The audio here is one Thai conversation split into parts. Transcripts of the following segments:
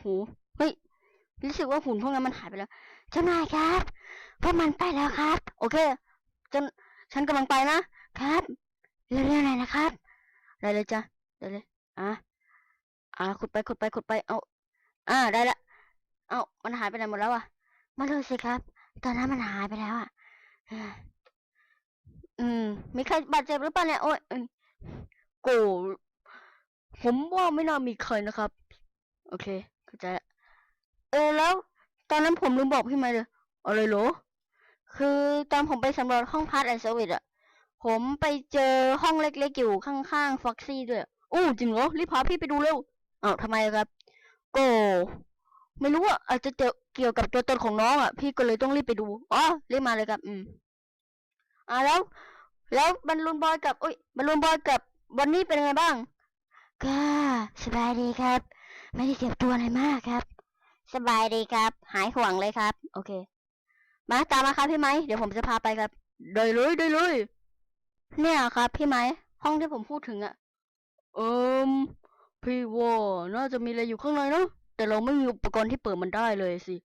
หูเฮ้ยรู้สึกว่าหุ่นพวกนั้นมันหายไปแล้ว เจ้านายครับพวกมันไปแล้วครับ โอเคจนฉันกำลังไปนะครับเร็วๆหน่อยนะครับได้เลยจ้ะได้เลยอะอะขุดไปขุดไปขุดไปเอาอ่าได้ละเอามันหายไปไหนหมดแล้วอะมาดูสิครับ ตอนนั้นมันหายไปแล้วอะอืมมีใครบาดเจ็บหรือเปล่าเนี่ยโอ้ยเอ้ยโกผมว่าไม่น่ามีใครนะครับ โอเคเข้าใจละเออแล้ว ตอนนั้นผมลืมบอกพี่ไหมเลยอะไรเหรอคือตอนผมไปสำรวจห้องพาร์ทแอนด์เซอร์วิสอะผมไปเจอห้องเล็กๆอยู่ข้างๆฟ็อกซี่ด้วยอู้จริงเหรอรีบพาพี่ไปดูเร็วเอ้าทำไมครับโกไม่รู้อะอาจจะเจอเกี่ยวกับตัวตนของน้องอะ พี่ก็เลยต้องรีบไปดูอ๋อรีบมาเลยครับ อืม อ่าแล้ว แล้วบอลลูนบอยกับอุ้ยบอลลูนบอยกับบอนนี่เป็นไงบ้างก็สบายดีครับ ไม่ได้เจ็บตัวอะไรมากครับ สบายดีครับ หายห่วงเลยครับ โอเค มาตามมาครับพี่ไม้เดี๋ยวผมจะพาไปครับได้เลยได้เลยเนี่ยครับ พี่ไม้ห้องที่ผมพูดถึงอะเอิมพี่ว่าน่าจะมีอะไรอยู่ข้างในเนอะแต่เราไม่มีอุปกรณ์ที่เปิดมันได้เลยสิ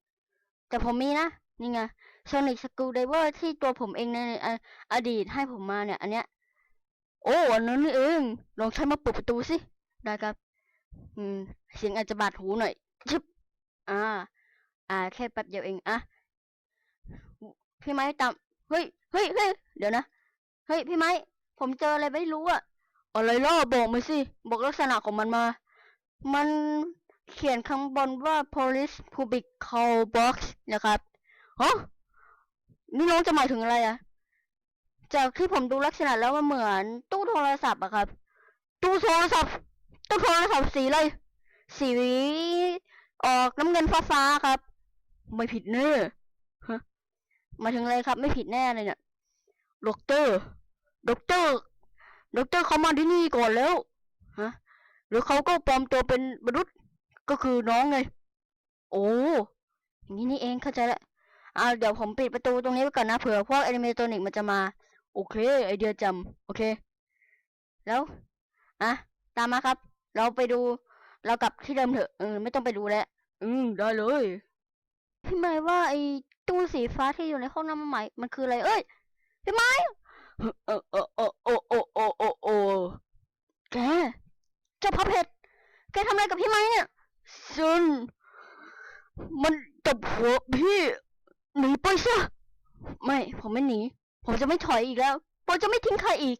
แต่ผมมีนะ นี่ไงโซนิ c สกู d ไดเวอร์ที่ตัวผมเองในออดีตให้ผมมาเนี่ย อันเนี้ย โอ้ อันนั้นนี่เอง ลองใช้มาเปิดประตูสิ ได้ครับ อืม เสียงอาจจะบาดหูหน่อยชึบอ่า อ่า แค่แป๊บเดียวเองอะพี่ไม้ตามเฮ้ยเฮ้ยเฮ้ยเดี๋ยวนะ เฮ้ย พี่ไม้ ผมเจออะไรไม่รู้อะอะไรล่ะบอกมาสิ บอกลักษณะของมันมา มันเขียนข้างบนว่า police public call box นะครับฮะนี่น้องจะหมายถึงอะไรอะจากที่ผมดูลักษณะแล้วมันเหมือนตู้โทรศัพท์อะครับ ตู้โทรศัพท์ ตู้โทรศัพท์สีอะไรสีออกน้ำเงินฟ้าๆครับ ไม่ผิดแน่มาถึงอะไรครับ ไม่ผิดแน่เลยเนี่ยด็อกเตอร์ด็อกเตอร์ด็อกเตอร์เขามาที่นี่ก่อนแล้วฮะหรือเขาก็ปลอมตัวเป็นมนุษย์ก็คือน้องไง โอ้อย่างนี้นี่เองเข้าใจละอ่าเดี๋ยวผมปิดประตูตรงนี้ไว้ก่อนนะเผื่อพวกแอนิเมตอนิกมันจะมา โอเค ไอเดียจำโอเค แล้วอะตามมาครับ เราไปดู เรากลับที่เดิมเถอะเออไม่ต้องไปดูแล้วอืมได้เลย พี่ไม้ว่าไอ้ตู้สีฟ้าที่อยู่ในห้องน้ำใหม่มันคืออะไร เอ้ยพี่ไม้เออเออเออโอโอโอโอโอแกเจ้าพับเพชรแกทำอะไรกับพี่ไม้เนี่ยซึนมันจับหัวพี่หนีไปซะไม่ ผมไม่หนี ผมจะไม่ถอยอีกแล้ว ผมจะไม่ทิ้งใครอีก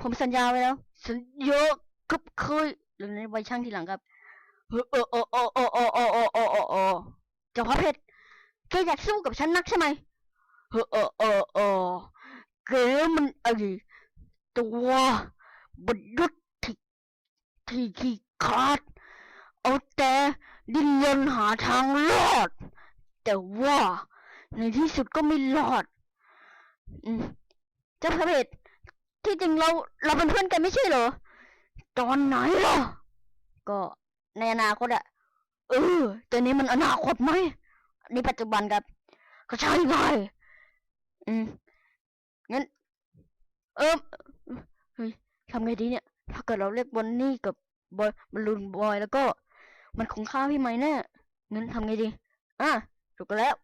ผมสัญญาไว้แล้ว สัญญา กับเคยหรือในไว้ช่างทีหลังครับเออเออเออเออเออเออเออเออเออเออเจ้าพระเพชรแกอยากสู้กับฉันนักใช่ไหมเออเออเออเออแกมันไอตัวบดยุทธที่ที่ขี้ขาดเอาแต่ดิ้นรนหาทางรอด แต่ว่าในที่สุดก็ไม่รอดอืมเจ้าพระเพชรที่จริงเราเราเป็นเพื่อนกันไม่ใช่เหรอ ตอนไหนล่ะ ก็ในอนาคตอะเออแต่นี้มันอนาคตไหมนี่ปัจจุบันครับ ก็ใช่ไงอืมงั้น เออเฮ้ยทำไงดีเนี่ย ถ้าเกิดเราเรียกบอนนี่กับบอยบอลลูนบอยแล้วก็ มันคงฆ่าพี่ไม้แน่งั้นทำไงดีอะถูกกันแล้ว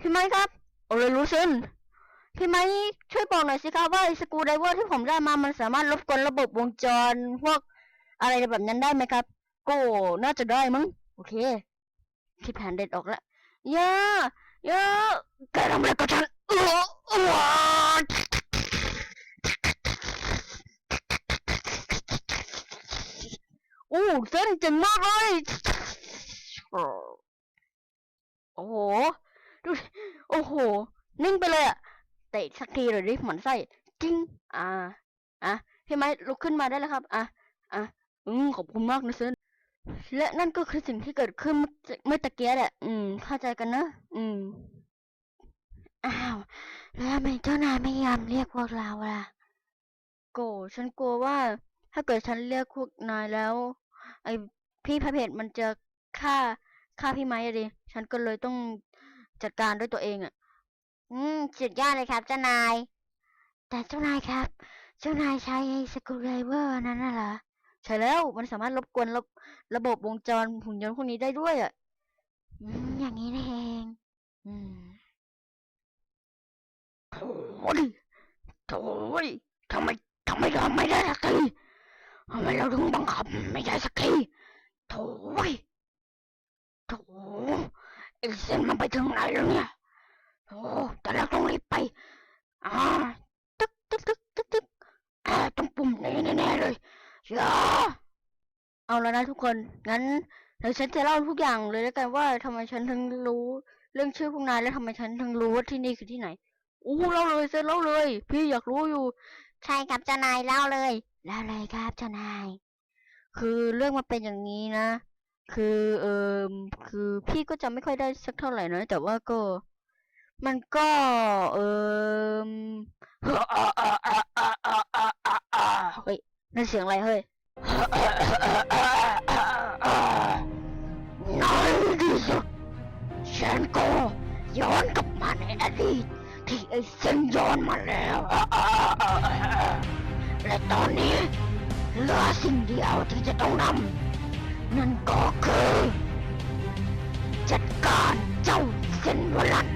พี่ไม้ครับโอเลยรู้ซึน พี่ไม้ช่วยบอกหน่อยสิครับว่าสกูไดเวอร์ที่ผมได้มามันสามารถลบกวนระบบวงจรพวกอะไรแบบนั้นได้ไหมครับ โก็น่าจะได้มั้งโอเค คิดแผนเด็ดออกแล้วย่าย่าแกทำอะไรกับฉันออเออโอ้เส้นเจ๋งมากเลยโอ้โหดูโอ้โห นิ่งไปเลยอะ เตะสักทีเลยดิหมันไส้จริงอ่าอะพี่ไม้ลุกขึ้นมาได้แล้วครับอะอะอืมขอบคุณมากนะเซนและนั่นก็คือสิ่งที่เกิดขึ้นเมื่อเมื่อตะเกียแหละ อืม เข้าใจกันนะ อืม อ้าว แล้วทำไมเจ้านายไม่ยอมเรียกพวกเราล่ะ โก ฉันกลัวว่า ถ้าเกิดฉันเรียกพวกนายแล้ว ไอพี่พระเพชรมันจะฆ่าฆ่าพี่ไม้อะดิ ฉันก็เลยต้องจัดการด้วยตัวเองอะ อืมสุดยอดเลยครับ เจ้านาย แต่เจ้านายครับ เจ้านายใช้ไอ้สกูไดเวอร์นั้นน่ะเหรอใช่แล้วมันสามารถรบกวนระระบบวงจรหุ่นยนต์พวกนี้ได้ด้วยอะอืมอย่างนี้นี่เอง อืมโถ่ดิโถ่ยทำไมทำไมทำไม่ได้สักทีทำไมเราถึงบังคับไม่ได้สักทีโถ่ยโถ่ไอ้เส้นมันไปถึงไหนแล้วเนี่ย โอ้แต่เราต้องรีบไปอ่าตึกตึกตึกตึกตึกอ่าต้องปุ่มนี้แน่ๆเลยอย่าเอาแล้วนะทุกคน งั้นเดี๋ยวฉันจะเล่าทุกอย่างเลยแล้วกันว่าทำไมฉันถึงรู้ เรื่องชื่อพวกนายและทำไมฉันถึงรู้ว่าที่นี่คือที่ไหนอู้เล่าเลยเซนเล่าเลย พี่อยากรู้อยู่ ใช่ครับเจ้านายเล่าเลยเล่าเลยครับเจ้านาย คือเรื่องมันเป็นอย่างนี้นะ คือเออคือพี่ก็จำไม่ค่อยได้สักเท่าไหร่นะแต่ว่าก็ มันก็ เออเฮ้ยนั่นเสียงอะไรเฮ้ยในที่สุดฉันก็ย้อนกลับมาในอดีตที่ไอ้เส้นย้อนมาแล้วและตอนนี้เหลือสิ่งเดียวที่จะต้องทำนั่นก็คือ จัดการเจ้าเส้นวลัน